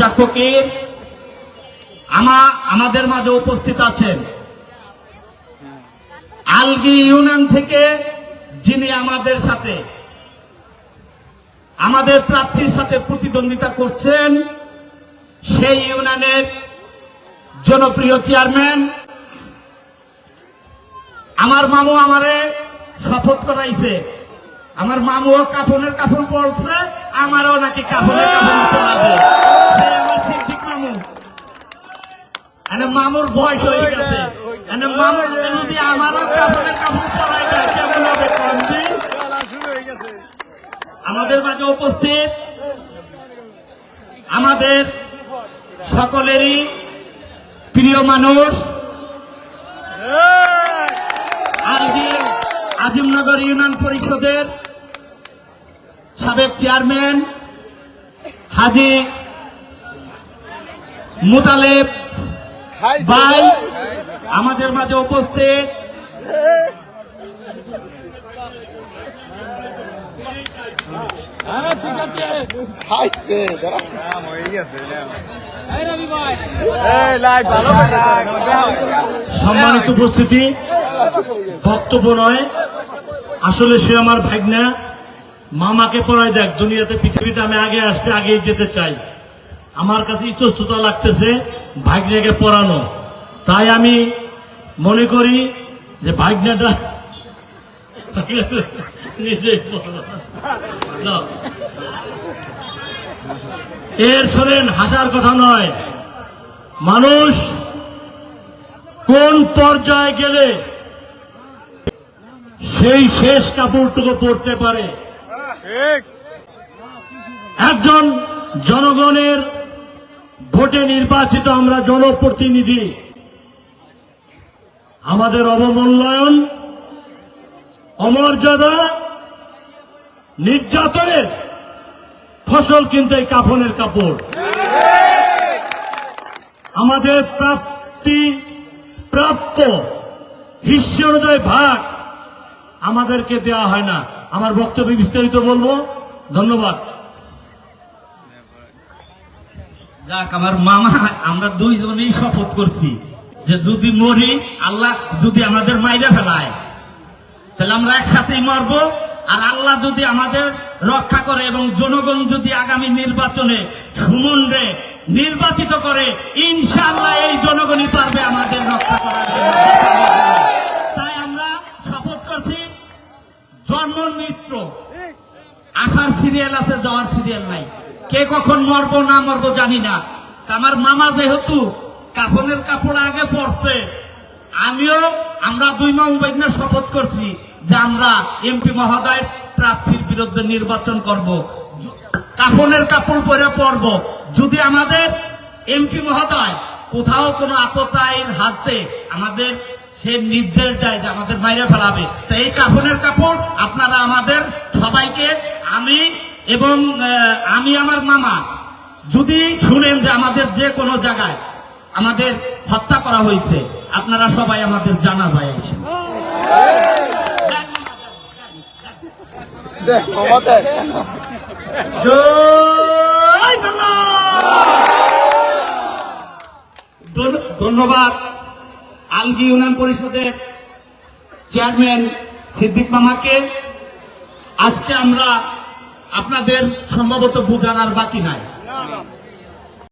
রাজ্জাক ফকির আমা, আমাদের মাঝে উপস্থিত আছেন। আলগি ইউনিয়ন থেকে যিনি আমাদের সাথে, আমাদের প্রার্থীর সাথে প্রতিদ্বন্দ্বিতা করছেন, সেই ইউনিয়নের জনপ্রিয় চেয়ারম্যান। আমার মামু আমারে শপথ করাইছে। আমার মামুও কাফনের কাফন পড়ছে আমারও নাকি কাফনের কাফন পড়াবে সে আমার ঠিক ঠিক মামু এনে মামুর বয়স হয়ে গেছে। যদি আমারও কাফনের কাফন পড়াই দেয় কেমন হবে কমজি আমাদের মাঝে উপস্থিত আমাদের সকলেরই প্রিয় মানুষ। আজিমনগর ইউনিয়ন পরিষদের সাবেক চেয়ারম্যান হাজি মুতালেব ভাই আমাদের মাঝে উপস্থিত। খাইছে দাঁড়া। সম্মানিত উপস্থিতি বক্তব্য নয়। আসলে সে আমার ভাগনা। মামাকে পড়ায় দেখ দুনিয়াতে পৃথিবীতে আমি আগে আসতে আগেই যেতে চাই। আমার কাছে ইতস্ততা লাগতেছে। ভাগ্নাকে পড়ানো তাই আমি মনে করি যে ভাগ্নাটা নিজেই এর শোনেন হাসার কথা নয়। মানুষ কোন পর্যায়ে গেলে সেই শেষ কাপড়টুকু পরতে পারে। একজন জনগণের ভোটে নির্বাচিত আমরা জনপ্রতিনিধি, আমাদের অবমূল্যায়ন, অমর্যাদা, নির্যাতনের ফসল কিন্তু এই কাফনের কাপড়। আমাদের প্রাপ্তি প্রাপ্য হিস্য অনুযায়ী ভাগ আমাদেরকে দেওয়া হয় না। আমার বক্তব্য বিস্তারিত বলব। ধন্যবাদ। যাক, আমার মামা, আমরা দুইজনেই শপথ করছি যে যদি মরি, আল্লাহ যদি আমাদের মাইরে ফেলায়, তাহলে আমরা একসাথেই মরবো। আর আল্লাহ যদি আমাদের রক্ষা করে এবং জনগণ যদি আগামী নির্বাচনে সুমন্ডে নির্বাচিত করে, ইনশাআল্লাহ এই জনগণই পারবে আমাদের রক্ষা করার। তাই আমরা শপথ করছি জন্ম মিত্র আসার সিরিয়াল আছে যাওয়ার সিরিয়াল নাই। কে কখন মরবো না মরবো জানি না। আমার মামা যেহেতু কাফনের কাপড় আগে পড়ছে আমিও আমরা দুই মামু বাইনা শপথ করছি যে আমরা এমপি মহোদয় প্রার্থীর বিরুদ্ধে নির্বাচন করব। কাফনের কাপড় পরে পরব। যদি আমাদের এমপি মহোদয় কোথাও কোনো আততায়ীর হাতে আমাদের সে নির্দেশ দেয় যে আমাদের বাইরে ফেলাবে, তো এই কাফনের কাপড় আপনারা আমাদের সবাইকে আমি এবং আমি আমার মামা যদি শুনেন যে আমাদের যে কোনো জায়গায় আমাদের হত্যা করা হয়েছে আপনারা সবাই আমাদের জানা যায়! ধন্য- ধন্যবাদ আলগি ইউনিয়ন পরিষদের চেয়ারম্যান সিদ্দিক মামাকে। আজকে আমরা আপনাদের সম্ভবত বুঝানার বাকি নাই।